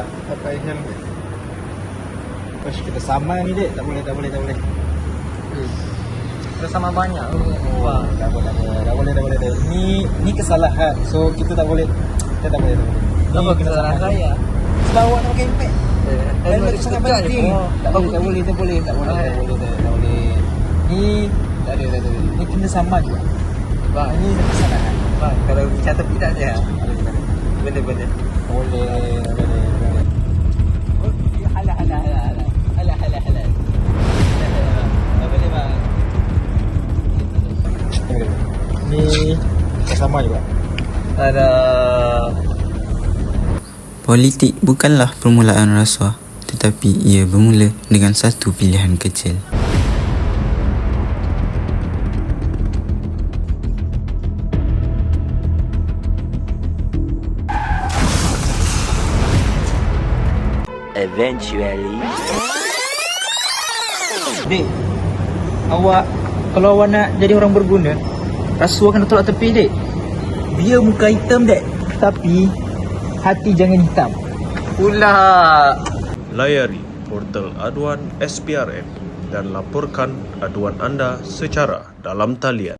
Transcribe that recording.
Tidak pakai helmet. Push kita sama ni dek. Tak boleh, tak boleh, tak boleh. Kita sama banyak. Wah, tak boleh, tak boleh, tak boleh, tak boleh. tak. Ni ni kesalahan. So kita tak boleh. Kita tak boleh, tak boleh. Apa Ni kesalahan saya? Sebab awak nak pakai impact. Helmet tu sangat penting. Oh, Tak boleh, tak boleh, tak boleh, tak boleh, tak boleh, tak tak boleh. Ni tak ada, tak ada. Ni kena sama juga. Bang, Ini kesalahan. bang, kalau catat tidak je. Benda-benda. Boleh, Ni sama juga. Ada. Politik bukanlah permulaan rasuah, tetapi ia bermula dengan satu pilihan kecil. Eventually. Dek, awak kalau awak nak jadi orang berguna, rasuah kena tolak tepi, dek. Dia muka hitam, dek. Tapi hati jangan hitam. Pula. Layari portal aduan SPRN dan laporkan aduan anda secara dalam talian.